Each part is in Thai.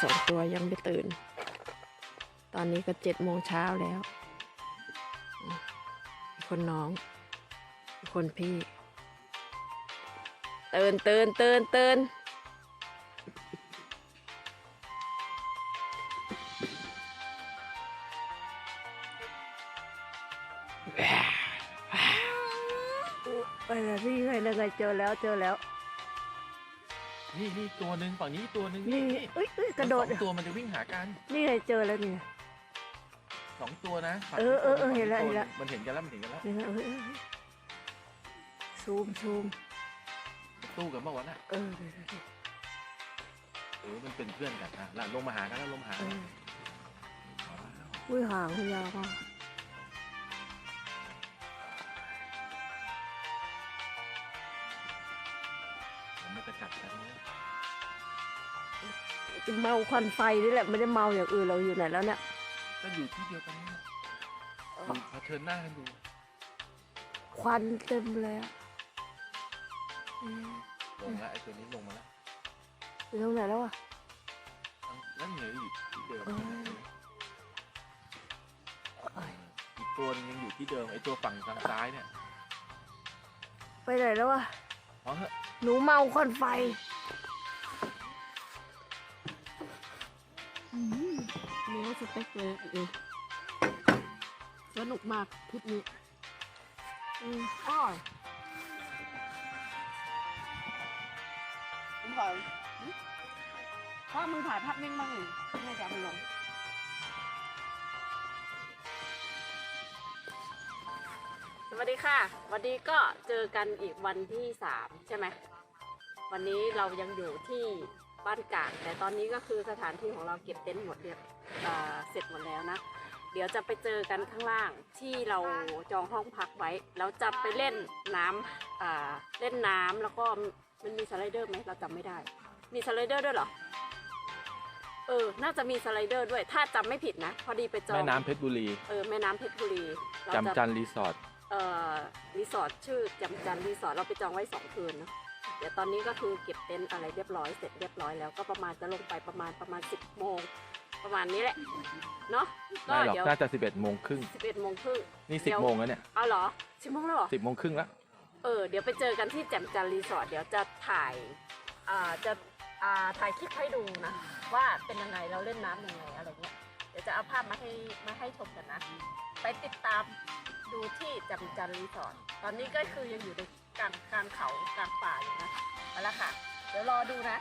สองตัวยังไม่ตื่น ตอนนี้ก็เจ็ดโมงเช้าแล้ว คนน้อง คนพี่ ตื่นตื่นตื่นตื่นไปแล้วพี่ไปแล้วไงเจอแล้วเจอแล้ว นี่นี่ตัวหนึ่งฝั่งนี้ตัวหนึ่งนี่เอ้ยเอ้ยกระโดดสองตัวมันจะวิ่งหากันนี่ไงเจอแล้วเนี่ยสองตัวนะฝั่งเออเออเออฝั่งเห็นแล้วตัวเห็นแล้ว มันเห็นกันแล้วมันเห็นกันแล้วนี่ไงเอ้ยเอ้ยเอ้ยซูมซูมตู้กันเมื่อวันน่ะเออเดี๋ยวเดี๋ยวเดี๋ยวเออมันเป็นเพื่อนกันอะแล้วลงมาหากันแล้วลงมาหาเอกันออุ้ยหางคุณยาวมาก เมาควันไฟนี่แหละไม่ได้เมาอย่างอื่นเราอยู่ไหนแล้วเนี่ยก็อยู่ที่เดียวกันนี่ดูเผชิญหน้ากันดูควันเต็มเลยอะเอ๊ะลงแล้วไอ้ตัวนี้ลงมาแล้วอยู่ตรงไหนแล้วอะนั่นเหนืออยู่ที่เดิมเออเอ้ยอีกตัวนึงยังอยู่ที่เดิมไอ้ตัวฝั่งทางซ้ายเนี่ย ไปไหนแล้วอะเพราะเหอะหนูเมาควันไฟ สเต็กเลยเออสนุกมากคลิปนี้อืมอ้อยผมขอถ้ามึงถ่ายภาพนิ่งบ้างหนึ่งแม่จะเอาไปลงสวัสดีค่ะ วันนี้ก็เจอกันอีกวันที่สามใช่ไหมวันนี้เรายังอยู่ที่บ้านกาดแต่ตอนนี้ก็คือสถานที่ของเราเก็บเต็นท์หมดเรียบ เอ่อเสร็จหมดแล้วนะ เดี๋ยวจะไปเจอกันข้างล่างที่เราจองห้องพักไว้ แล้วจะไปเล่นน้ำอ่าเล่นน้ำแล้วก็มันมีสไลเดอร์ไหมเราจำไม่ได้ มีสไลเดอร์ด้วยเหรอ เออ น่าจะมีสไลเดอร์ด้วย ถ้าจำไม่ผิดนะ พอดีไปจองแม่น้ำเพชรบุรี เออ แม่น้ำเพชรบุรีเราจะจำจันรีสอร์ท เอ่อ รีสอร์ทชื่อจำจันรีสอร์ทเราไปจองไว้สองคืนเนอะเดี๋ยวตอนนี้ก็คือเก็บเต็นท์อะไรเรียบร้อยเสร็จเรียบร้อยแล้วก็ประมาณจะลงไปประมาณประมาณสิบโมง ประมาณนี้แหละ เนาะก็ไม่หรอกเดี๋ยวน่าจะสิบเอ็ดโมงครึ่งสิบเอ็ดโมงครึ่งนี่เดี๋สิบยวโมงแล้วเนี่ยเอาเหรอสิบโมงแล้วเหรอ สิบโมงครึ่งแล้ว เออเดี๋ยวไปเจอกันที่แจ่มจันรีสอร์ทเดี๋ยวจะถ่ายอ่าจะอ่าถ่ายคลิปให้ดูนะ ว่าเป็นยังไงเราเล่นน้ำยังไงอะไรเงี้ยเดี๋ยวจะเอาภาพมาให้มาให้ชมกันนะ ไปติดตามดูที่แจ่มจันรีสอร์ทตอนนี้ก็คือยังอยู่ในกลางกลางเขากลางป่าอยู่นะเอาละค่ะ เดี๋ยวรอดูนะ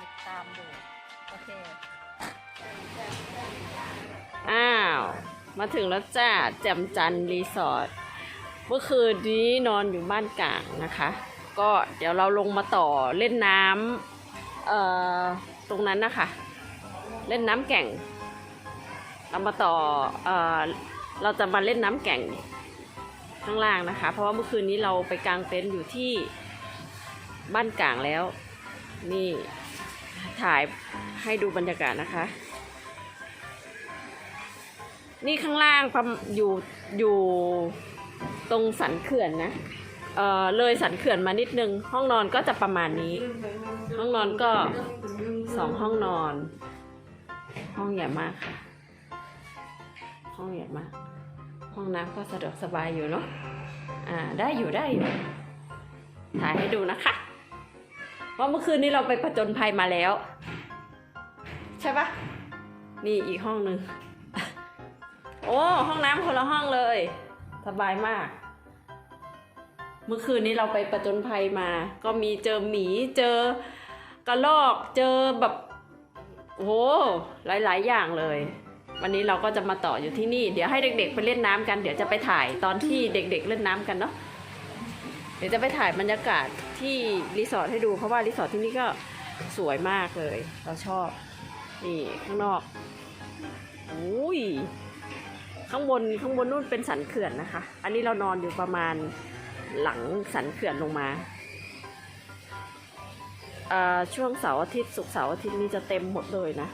ติดตามดู โอเค อ้าว มาถึงแล้วจ้าแจ่มจันรีสอร์ทเมื่อคืนนี้นอนอยู่บ้านกลางนะคะ ก็เดี๋ยวเราลงมาต่อเล่นน้ำเอ่อตรงนั้นนะคะ เล่นน้ำแก่ง เรามาต่อเอ่อเราจะมาเล่นน้ำแก่งข้างล่างนะคะ เพราะว่าเมื่อคืนนี้เราไปกางเต็นท์อยู่ที่บ้านกลางแล้ว นี่ถ่ายให้ดูบรรยากาศนะคะ นี่ข้างล่างอยู่อยู่ตรงสันเขื่อนนะเออเลยสันเขื่อนมานิดนึง ห้องนอนก็จะประมาณนี้ ห้องนอนก็สองห้องนอน ห้องใหญ่มากค่ะ ห้องใหญ่มาก ห้องน้ำก็สะดวกสบายอยู่เนาะอ่าได้อยู่ได้อยู่ถ่ายให้ดูนะคะ เพราะเมื่อคืนนี้เราไปผจญภัยมาแล้ว ใช่ปะนี่อีกห้องหนึ่ง อ้ห้องน้ำคนละห้องเลย สบายมาก เมื่อคืนนี้เราไปประจนภัยมา ก็มีเจอหมีเจอกระรอกเจอแบบโอ้โหหลาย ๆ อย่างเลย วันนี้เราก็จะมาต่ออยู่ที่นี่ เดี๋ยวให้เด็ก ๆ ไปเล่นน้ำกัน เดี๋ยวจะไปถ่ายตอนที่เด็ก ๆ เล่นน้ำกันเนาะ เดี๋ยวจะไปถ่ายบรรยากาศที่รีสอร์ทให้ดู เพราะว่ารีสอร์ทที่นี่ก็สวยมากเลย เราชอบ นี่ข้างนอกอุ้ย ข้างบนข้างบนนู่นเป็นสันเขื่อนนะคะ อันนี้เรานอนอยู่ประมาณหลังสันเขื่อนลงมาช่วงเสาร์อาทิตย์ศุกร์เสาร์อาทิตย์นี้จะเต็มหมดเลยนะ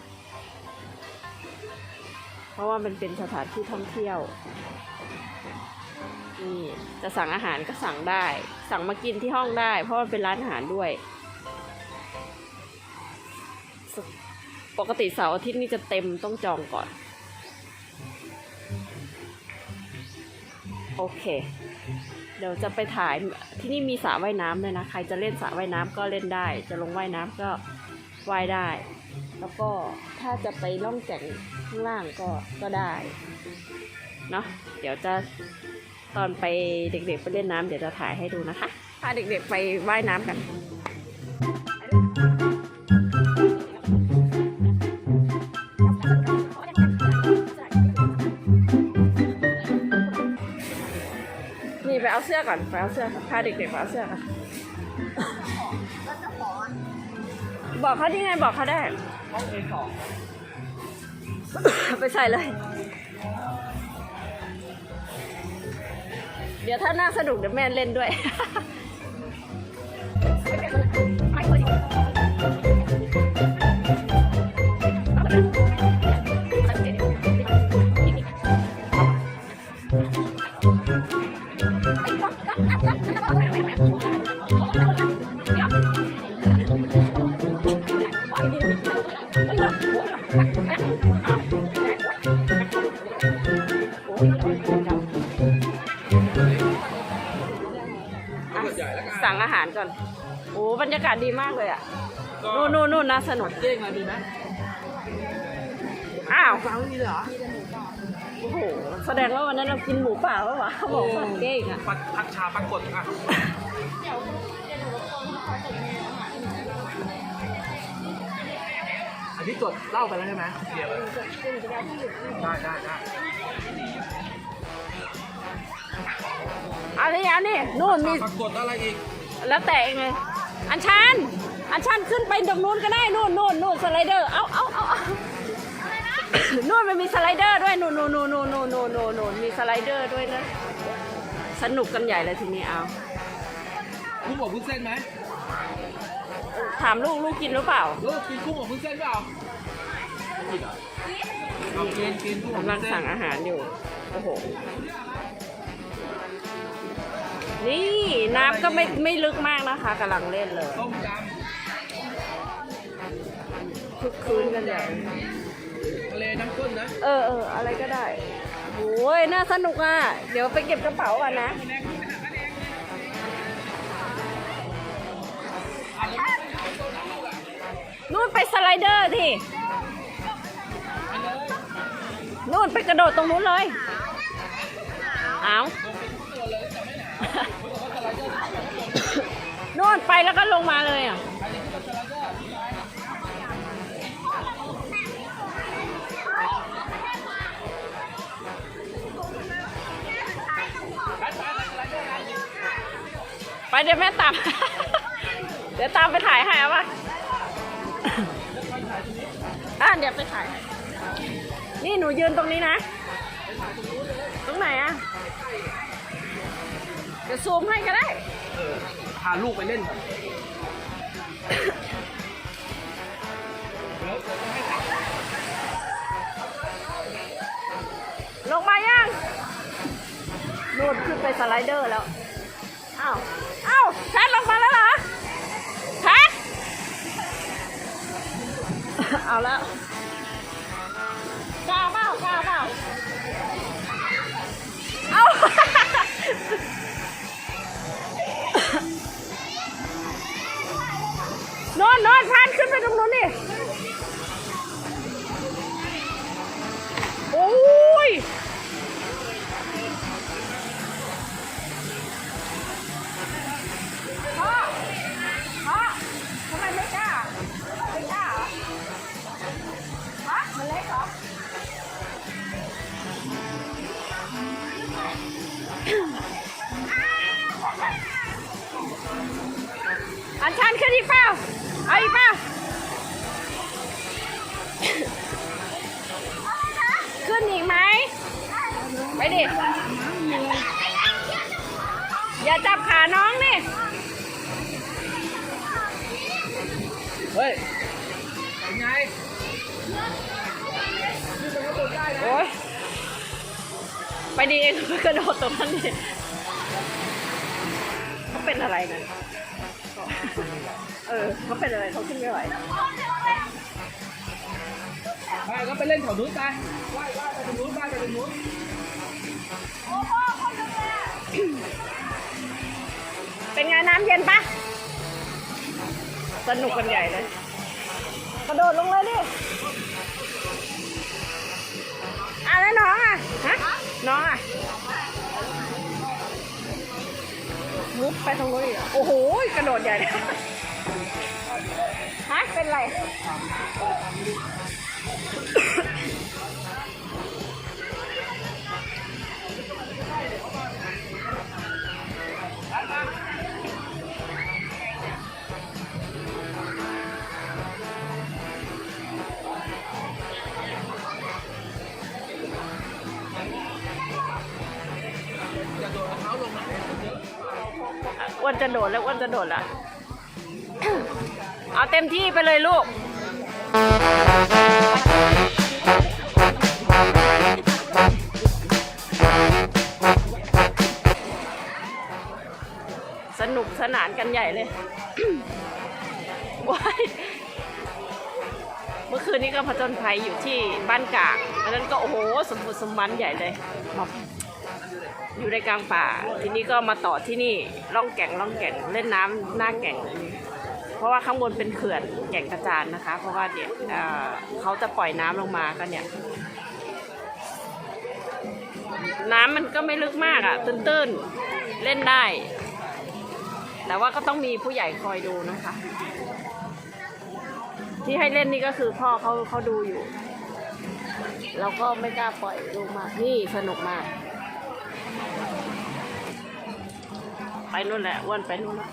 เพราะว่ามันเป็นสถานที่ท่องเที่ยวนี่จะสั่งอาหารก็สั่งได้ สั่งมากินที่ห้องได้ เพราะมันเป็นร้านอาหารด้วย ปกติเสาร์อาทิตย์นี่จะเต็มต้องจองก่อน โอเค เดี๋ยวจะไปถ่ายที่นี่มีสระว่ายน้ำเลยนะ ใครจะเล่นสระว่ายน้ำก็เล่นได้ จะลงว่ายน้ำก็ว่ายได้ แล้วก็ถ้าจะไปล่องแก่งข้างล่างก็ก็ได้เนาะเดี๋ยวจะตอนไปเด็กๆไปเล่นน้ำเดี๋ยวจะถ่ายให้ดูนะคะพาเด็กๆไปว่ายน้ำกัน เอาเสื้อก่อนไปเอาเสื้อก่อนพาเด็กๆไปเอาเสื้อก่อนบอกเขาที่ไงบอกเขาได้ ไปใส่เลย เดี๋ยวถ้าน่าสนุกเดี๋ยวแม่เล่นด้วยสั่ง โอ้บรรยากาศดีมากเลยอะนู่นนู่นนู่นน่าสนุกเก้งอะไรดีไหมอ้าวฟังไม่มีเลยเหรอโอ้โหแสดงว่าวันนั้นเรากินหมูป่าแล้ววะเขาบอกว่าเก้งอะปักพักชาปรากฏอะอันนี้จดเล่าไปแล้วใช่ไหมเดี๋ยวได้ได้ได้อันนี้อันนี้นู่นมีปรากฏอะไรอีก แล้วแต่เองเลย อันชัน อันชันขึ้นไปตรงนู้นก็ได้นู่นนู่นนู่นสไลเดอร์ เอาเอาเอานู่นมันมีสไลเดอร์ด้วยนู่นนู่นนู่นนู่นนู่นนู่นนู่นมีสไลเดอร์ด้วยนะสนุกกันใหญ่เลยทีนี้เอาคุณบอกวุ้นเส้นไหมถามลูกลูกกินหรือเปล่า ลูกกินกุ้งอบวุ้นเส้นเปล่ากินเหรอกินกินกุ้งกำลังสั่งอาหารอยู่ โอ้โห นี่น้ำก็ไม่ไม่ลึกมากนะคะกำลังเล่นเลยต้มยคึกคืนกันใหญ่ำทะเลน้ำข้นนะเออเอออะไรก็ได้โอ้ยน่าสนุกอะ เดี๋ยวไปเก็บกระเป๋าก่อนนะ นู่นไปสไลเดอร์ทีนู่นไปกระโดดตรงนู้นเลย เอา นู่นไปแล้วก็ลงมาเลยอะไปเดี๋ยวแม่ตาม เดี๋ยวตามไปถ่ายให้เอาปะอะเดี๋ยวไปถ่าย นี่หนูยืนตรงนี้นะ ตรงไหนอะ เดี๋ยวซูมให้ก็ได้ พาลูกไปเล่นก่อนลงมายังนู่นขึ้นไปสไลเดอร์แล้ว อ้าว อ้าวแพทลงมาแล้วเหรอแพทเอาแล้ว อันชันขึ้นอีกเปล่าเอาอีกเปล่าขึ้นอีกไหมไปดิ อย่าจับขาน้องนี่ เฮ้ยเป็นไงโอ้ยไปดีเองกระโดดตรงนั้นดิเขาเป็นอะไรนะ เออเขาเป็นอะไรเขาขึ้นไม่ไหวไปก็ไปเล่นแถวนู้นไปว่ายว่ายไปตรงนู้นว่ายไปตรงนู้นเป็นไงน้ำเย็นปะสนุกกันใหญ่เลย กระโดดลงเลยดิอะแล้วน้องอะฮะน้องอะ มุดไปตรงนู้นอีกเหรอโอ้โห กระโดดใหญ่เลยฮะเป็นไร จะโดดแล้วอ้วนจะโดดละเอาเต็มที่ไปเลยลูกสนุกสนานกันใหญ่เลยว้ายเมื่อคืนนี้ก็ผจญภัยอยู่ที่บ้านกากอันนั้นก็โอ้โห สมบูรณ์สมบันใหญ่เลยแบบ อยู่ในกลางป่า ทีนี้ก็มาต่อที่นี่ล่องแก่งล่องแก่งเล่นน้ำหน้าแก่ง เพราะว่าข้างบนเป็นเขื่อนแก่งกระจานนะคะ เพราะว่าเดี๋ยเเขาจะปล่อยน้ำลงมากันเนี่ย น้ำมันก็ไม่ลึกมากอะ่ะ ตื้นๆ เล่นได้ แต่ว่าก็ต้องมีผู้ใหญ่คอยดูนะคะ ที่ให้เล่นนี่ก็คือพ่อเขาเขาดูอยู่เราก็ไม่กล้าปล่อยลงมานี่สนุกมาก ไปนู่นแหละอ้วนไปนู่นแล้ว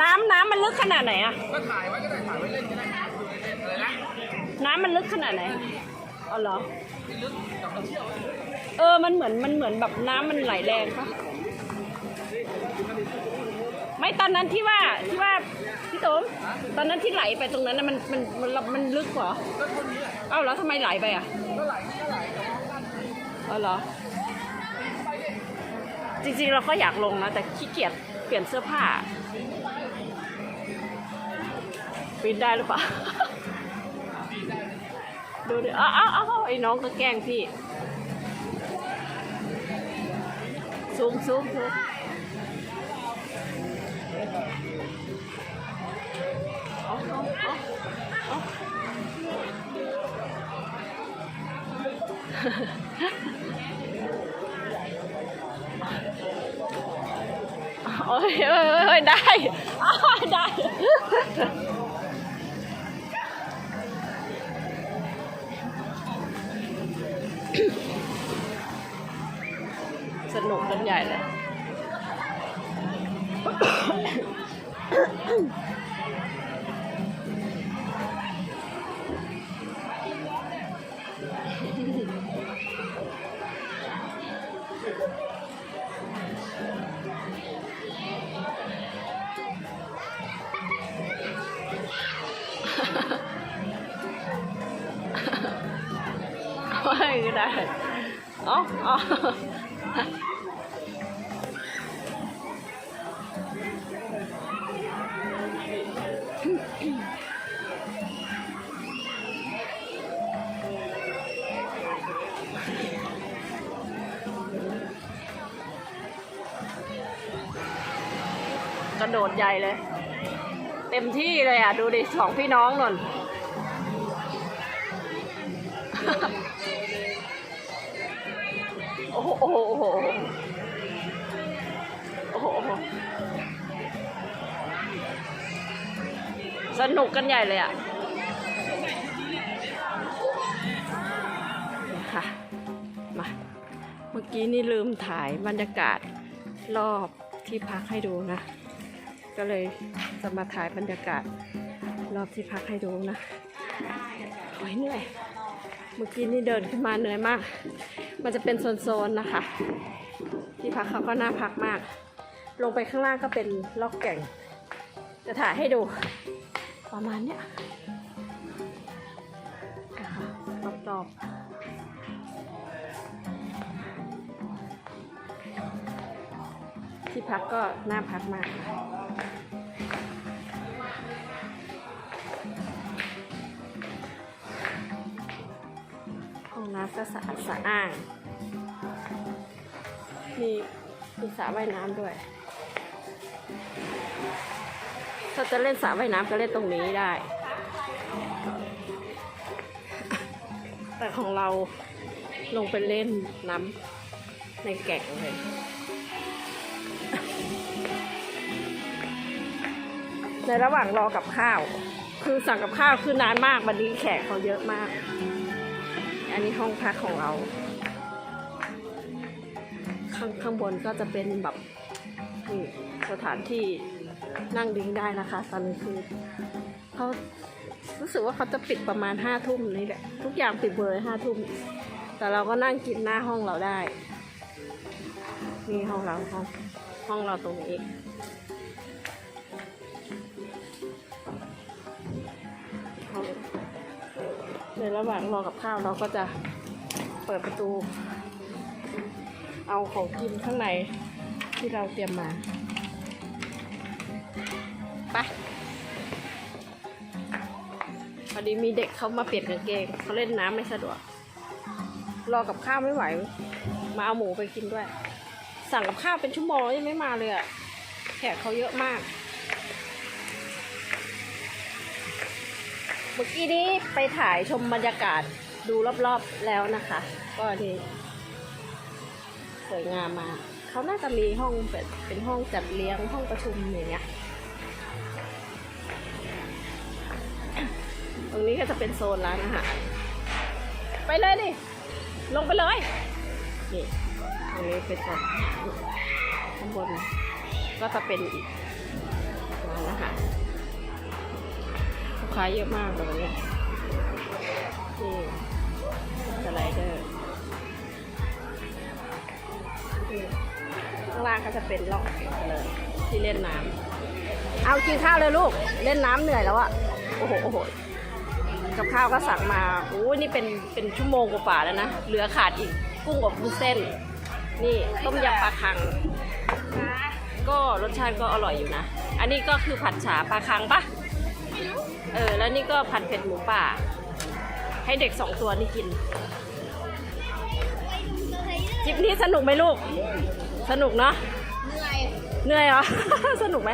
น้ำน้ำมันลึกขนาดไหนอะก็ถ่ายไว้ก็ได้ถ่ายไว้เล่นก็ได้ดูเล่นๆอะไรนะน้ำมันลึกขนาดไหนอ๋อเหรอที่ลึกกับมาเที่ยวเออ มันเหมือน มันเหมือนแบบน้ำมันไหลแรงปะไม่ตอนนั้นที่ว่า ที่ว่า พี่โตมตอนนั้นที่ไหลไปตรงนั้นนะมัน มัน มัน มันลึกเหรอก็เท่านี้แหละเอ้าแล้วทำไมไหลไปอะ ก็ไหลก็ไหล อ๋อเหรอ จริงๆเราก็อยากลงนะ แต่ขี้เกียจเปลี่ยนเสื้อผ้าปีนได้หรือเปล่า ดูดิอ้าวอ้าวไอ้น้องก็แกล้งพี่ซูมซูมซูมเอาเอาเอาเอา โอ้ยโอ้ยโอ้ยได้ได้สนุกกันใหญ่เลย ไม่ได้อ๋ออ๋อกระโดดใหญ่เลย เต็มที่เลยอะ ดูดิสองพี่น้องนน โหโอ้โห โอ้โห สนุกกันใหญ่เลยอะ ค่ะ มา เมื่อกี้นี่ลืมถ่ายบรรยากาศรอบที่พักให้ดูนะ ก็เลยจะมาถ่ายบรรยากาศรอบที่พักให้ดูนะโอ้ยเหนื่อย เมื่อกี้นี่เดินขึ้นมาเหนื่อยมาก มันจะเป็นโซนๆนะคะ ที่พักเขาก็น่าพักมาก ลงไปข้างล่างก็เป็นล็อกแก่ง จะถ่ายให้ดูประมาณเนี้ยนะคะรอบๆที่พักก็น่าพักมาก น้ำก็สะอาดสะอ้างมีมีสระว่ายน้ำด้วย ถ้าจะเล่นสระว่ายน้ำก็เล่นตรงนี้ได้ แต่ของเราลงไปเล่นน้ำในแก่งเลยในระหว่างรอกับข้าว คือสั่งกับข้าวคือนานมากวันนี้แขกเขาเยอะมาก อันนี้ห้องพักของเรา ข้างข้างบนก็จะเป็นแบบนี่สถานที่นั่งดิ้งได้นะคะ ตอนนี้คือเขารู้สึกว่าเขาจะปิดประมาณห้าทุ่มนี่แหละทุกอย่างปิดเบอร์ห้าทุ่มแต่เราก็นั่งกินหน้าห้องเราได้นี่ห้องเราห้องห้องเราตรงนี้ ในระหว่างรอกับข้าวเราก็จะเปิดประตู เอาของกินข้างในที่เราเตรียมมาไปพอดีมีเด็กเขามาเปลี่ยนกางเกงเขาเล่นน้ำไม่สะดวก รอกับข้าวไม่ไหว มาเอาหมูไปกินด้วย สั่งกับข้าวเป็นชั่วโมงยังไม่มาเลยอะแขกเขาเยอะมาก เมื่อกี้นี้ไปถ่ายชมบรรยากาศดูรอบๆแล้วนะคะ ก็ดีสวยงามมากเขาน่าจะมีห้องเป็นเป็นห้องจัดเลี้ยงห้องประชุมอย่างเงี้ยตรงนี้ก็จะเป็นโซนร้านอาหารไปเลยดิ ลงไปเลย นี่ตรงนี้เป็นโซนข้างบนก็จะเป็นอีกร้านอาหาร ค้าเยอะมากเลยวันเนี่ยนี่สไลเดอร์ข้างล่างก็จะเป็นร่องเลยที่เล่นน้ำเอากินข้าวเลยลูก เล่นน้ำเหนื่อยแล้วอะโอ้โหโอ้โหกับข้าวก็สั่งมาโอ้นี่เป็นเป็นชั่วโมงกว่าแล้วนะ เหลือขาดอีกกุ้งอบวุ้นเส้น นี่ต้มยำปลาคัง ก็รสชาติก็อร่อยอยู่นะ อันนี้ก็คือผัดฉาปลาคังปะ เออ แล้วนี่ก็ผัดเผ็ดหมูป่า ให้เด็กสองตัวนี่กินทริปนี้สนุกไหมลูก สนุกเนาะ เหนื่อย เหนื่อยเหรอ สนุกไหม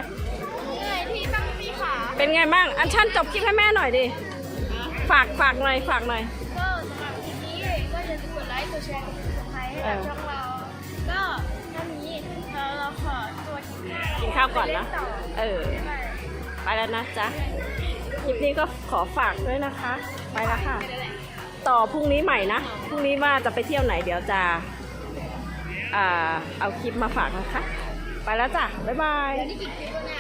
เหนื่อยที่ต้องมีขา เป็นไงบ้าง อันชันจบคลิปให้แม่หน่อยดิ ฝากฝากหน่อยฝากหน่อย ก็สำหรับคลิปนี้ก็อย่าลืมกดไลค์กดแชร์กดติดตามให้กับช่องเรา ก็ท่านี้เราเราขอตัวกินข้าวกินข้าวก่อนนะไปเล่ต่อเออไปไปแล้วนะจ๊ะค ลิปนี้ก็ขอฝากด้วยนะคะ ไปแล้วค่ะ ต่อพรุ่งนี้ใหม่นะ พรุ่งนี้ว่าจะไปเที่ยวไหนเดี๋ยวจะเอาคลิปมาฝากนะคะ ไปแล้วจ้ะ บ๊ายบายย